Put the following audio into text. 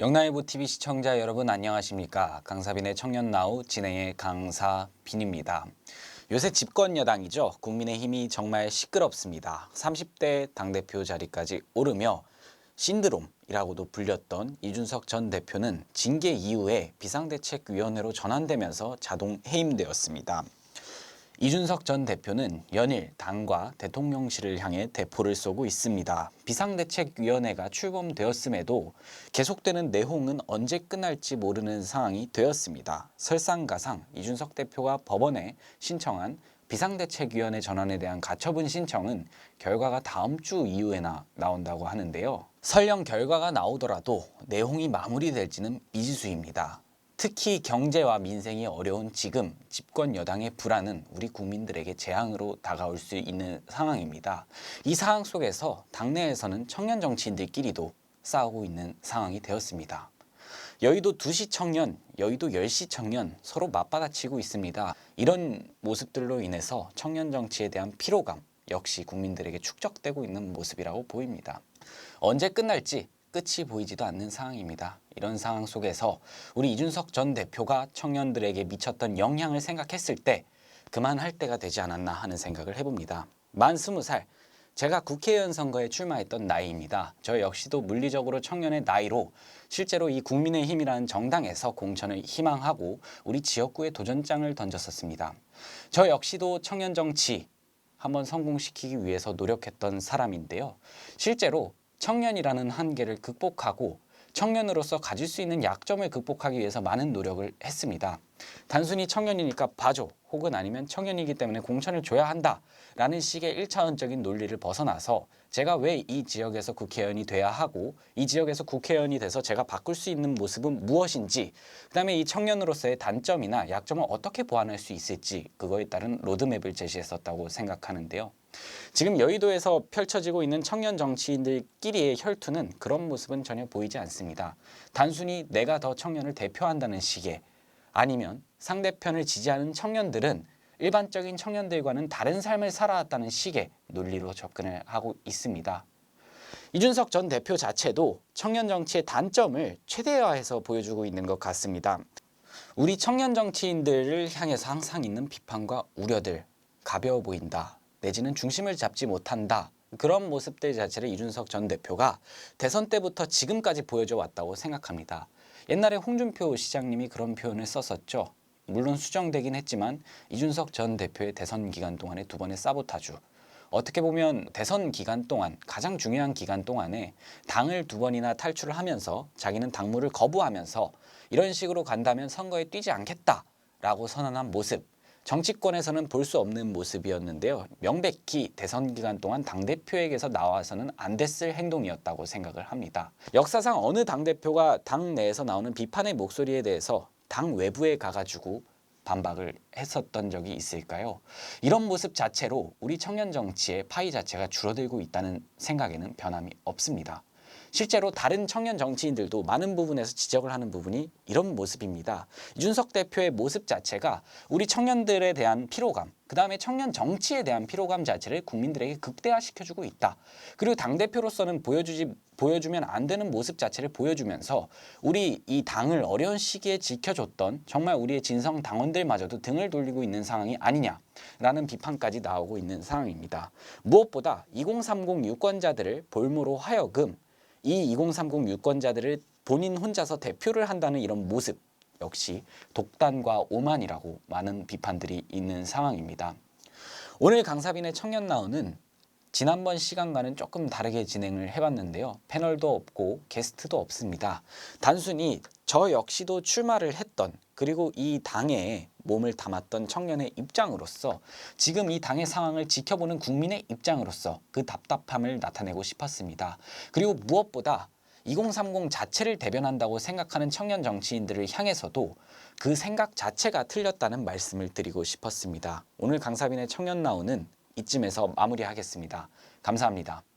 영나이브 TV 시청자 여러분 안녕하십니까? 강사빈의 청년 나우 진행의 강사빈입니다. 요새 집권 여당이죠. 국민의힘이 정말 시끄럽습니다. 30대 당대표 자리까지 오르며 신드롬이라고도 불렸던 이준석 전 대표는 징계 이후에 비상대책위원회로 전환되면서 자동 해임되었습니다. 이준석 전 대표는 연일 당과 대통령실을 향해 대포를 쏘고 있습니다. 비상대책위원회가 출범되었음에도 계속되는 내홍은 언제 끝날지 모르는 상황이 되었습니다. 설상가상 이준석 대표가 법원에 신청한 비상대책위원회 전환에 대한 가처분 신청은 결과가 다음 주 이후에나 나온다고 하는데요. 설령 결과가 나오더라도 내홍이 마무리될지는 미지수입니다. 특히 경제와 민생이 어려운 지금 집권 여당의 불안은 우리 국민들에게 재앙으로 다가올 수 있는 상황입니다. 이 상황 속에서 당내에서는 청년 정치인들끼리도 싸우고 있는 상황이 되었습니다. 여의도 2시 청년, 여의도 10시 청년 서로 맞받아치고 있습니다. 이런 모습들로 인해서 청년 정치에 대한 피로감 역시 국민들에게 축적되고 있는 모습이라고 보입니다. 언제 끝날지 끝이 보이지도 않는 상황입니다. 이런 상황 속에서 우리 이준석 전 대표가 청년들에게 미쳤던 영향을 생각했을 때 그만할 때가 되지 않았나 하는 생각을 해봅니다. 만 스무 살 제가 국회의원 선거에 출마했던 나이입니다. 저 역시도 물리적으로 청년의 나이로 실제로 이 국민의힘이라는 정당에서 공천을 희망하고 우리 지역구에 도전장을 던졌었습니다. 저 역시도 청년 정치 한번 성공시키기 위해서 노력했던 사람인데요. 실제로 청년이라는 한계를 극복하고 청년으로서 가질 수 있는 약점을 극복하기 위해서 많은 노력을 했습니다. 단순히 청년이니까 봐줘 혹은 아니면 청년이기 때문에 공천을 줘야 한다라는 식의 일차원적인 논리를 벗어나서 제가 왜 이 지역에서 국회의원이 돼야 하고 이 지역에서 국회의원이 돼서 제가 바꿀 수 있는 모습은 무엇인지 그다음에 이 청년으로서의 단점이나 약점을 어떻게 보완할 수 있을지 그거에 따른 로드맵을 제시했었다고 생각하는데요. 지금 여의도에서 펼쳐지고 있는 청년 정치인들끼리의 혈투는 그런 모습은 전혀 보이지 않습니다. 단순히 내가 더 청년을 대표한다는 식의 아니면 상대편을 지지하는 청년들은 일반적인 청년들과는 다른 삶을 살아왔다는 식의 논리로 접근을 하고 있습니다. 이준석 전 대표 자체도 청년 정치의 단점을 최대화해서 보여주고 있는 것 같습니다. 우리 청년 정치인들을 향해서 항상 있는 비판과 우려들 가벼워 보인다. 내지는 중심을 잡지 못한다. 그런 모습들 자체를 이준석 전 대표가 대선 때부터 지금까지 보여줘 왔다고 생각합니다. 옛날에 홍준표 시장님이 그런 표현을 썼었죠. 물론 수정되긴 했지만 이준석 전 대표의 대선 기간 동안의 두 번의 사보타주. 어떻게 보면 대선 기간 동안 가장 중요한 기간 동안에 당을 두 번이나 탈출을 하면서 자기는 당무를 거부하면서 이런 식으로 간다면 선거에 뛰지 않겠다라고 선언한 모습. 정치권에서는 볼 수 없는 모습이었는데요. 명백히 대선 기간 동안 당대표에게서 나와서는 안 됐을 행동이었다고 생각을 합니다. 역사상 어느 당대표가 당 내에서 나오는 비판의 목소리에 대해서 당 외부에 가가지고 반박을 했었던 적이 있을까요? 이런 모습 자체로 우리 청년 정치의 파이 자체가 줄어들고 있다는 생각에는 변함이 없습니다. 실제로 다른 청년 정치인들도 많은 부분에서 지적을 하는 부분이 이런 모습입니다. 이준석 대표의 모습 자체가 우리 청년들에 대한 피로감, 그 다음에 청년 정치에 대한 피로감 자체를 국민들에게 극대화시켜주고 있다. 그리고 당대표로서는 보여주지, 보여주면 안 되는 모습 자체를 보여주면서 우리 이 당을 어려운 시기에 지켜줬던 정말 우리의 진성 당원들마저도 등을 돌리고 있는 상황이 아니냐라는 비판까지 나오고 있는 상황입니다. 무엇보다 2030 유권자들을 볼모로 하여금 이 2030 유권자들을 본인 혼자서 대표를 한다는 이런 모습 역시 독단과 오만이라고 많은 비판들이 있는 상황입니다. 오늘 강사빈의 청년 나우는 지난번 시간과는 조금 다르게 진행을 해봤는데요. 패널도 없고 게스트도 없습니다. 단순히 저 역시도 출마를 했던 그리고 이 당에 몸을 담았던 청년의 입장으로서 지금 이 당의 상황을 지켜보는 국민의 입장으로서 그 답답함을 나타내고 싶었습니다. 그리고 무엇보다 2030 자체를 대변한다고 생각하는 청년 정치인들을 향해서도 그 생각 자체가 틀렸다는 말씀을 드리고 싶었습니다. 오늘 강사빈의 청년 나우는 이쯤에서 마무리하겠습니다. 감사합니다.